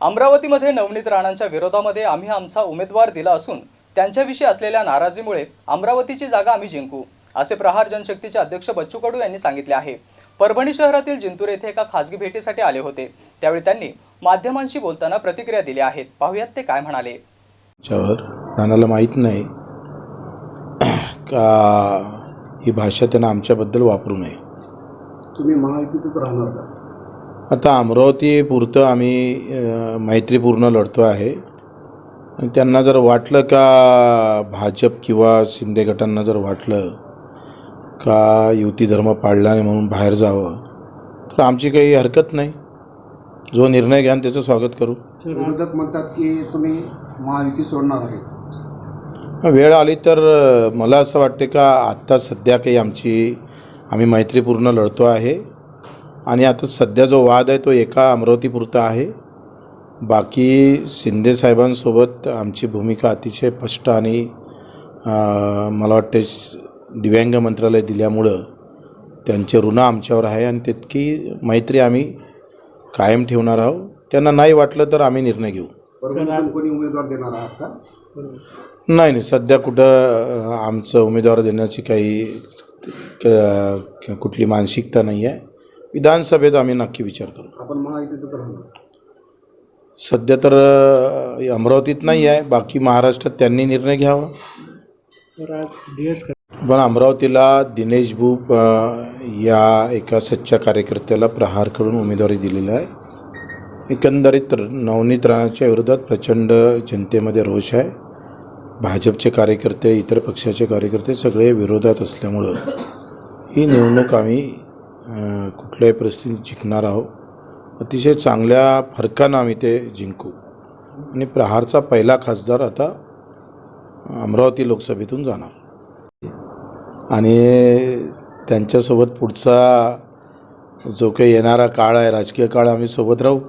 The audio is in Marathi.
अमरावतीमध्ये नवनीत राणांच्या विरोधामध्ये आम्ही आमचा उमेदवार दिला असून त्यांच्याविषयी असलेल्या नाराजीमुळे अमरावतीची जागा आम्ही जिंकू असे प्रहार जनशक्तीचे अध्यक्ष बच्चू कडू यांनी सांगितले आहे. परभणी शहरातील जिंतूर येथे एका खासगी भेटीसाठी आले होते. त्यावेळी त्यांनी माध्यमांशी बोलताना प्रतिक्रिया दिल्या आहेत. पाहुयात ते काय म्हणाले. राणाला माहीत नाही का ही भाषा त्यांना आमच्याबद्दल वापरू नये. तुम्ही महायुतीतच राहणार का? आता अमरावती पुरतं आम्ही मैत्रीपूर्ण लढतो आहे. आणि त्यांना जर वाटलं का भाजप किंवा शिंदे गटांना जर वाटलं का युती धर्म पाळला नाही म्हणून बाहेर जावं तर आमची काही हरकत नाही. जो निर्णय घ्याल त्याचं स्वागत करू. विरोधक म्हणतात की तुम्ही महायुती सोडणार आहे. वेळ आली तर मला असं वाटते का आत्ता सध्या काही आमची आम्ही मैत्रीपूर्ण लढतो आहे. आणि आता सध्या जो वाद आहे तो एका अमरावतीपुरता आहे. बाकी शिंदे साहेबांसोबत आमची भूमिका अतिशय स्पष्ट आणि मला वाटते दिव्यांग मंत्रालय दिल्यामुळं त्यांचे ऋण आमच्यावर आहे आणि तितकी मैत्री आम्ही कायम ठेवणार आहोत. त्यांना नाही वाटलं तर आम्ही निर्णय घेऊ. कोणी उमेदवार देणार आहात का? नाही नाही. सध्या कुठं आमचं उमेदवार देण्याची काही कुठली मानसिकता नाही आहे विधानसभेत आम्ही नक्की विचार करू आपण महायुतीतच राहणार. सध्या तर अमरावतीत नाही आहे. बाकी महाराष्ट्रात त्यांनी निर्णय घ्यावा. पण अमरावतीला दिनेश भूप या एका सच्च्या कार्यकर्त्याला प्रहार करून उमेदवारी दिलेला आहे. एकंदरीत नवनीत राणाच्या विरोधात प्रचंड जनतेमध्ये रोष आहे. भाजपचे कार्यकर्ते इतर पक्षाचे कार्यकर्ते सगळे विरोधात असल्यामुळं ही निवडणूक आम्ही कुठल्याही परिस्थितीत जिंकणार आहोत. अतिशय चांगल्या फरकानं आम्ही ते जिंकू. आणि प्रहारचा पहिला खासदार आता अमरावती लोकसभेतून जाणार. आणि त्यांच्यासोबत पुढचा जो काही येणारा काळ आहे राजकीय काळ आम्ही सोबत राहू.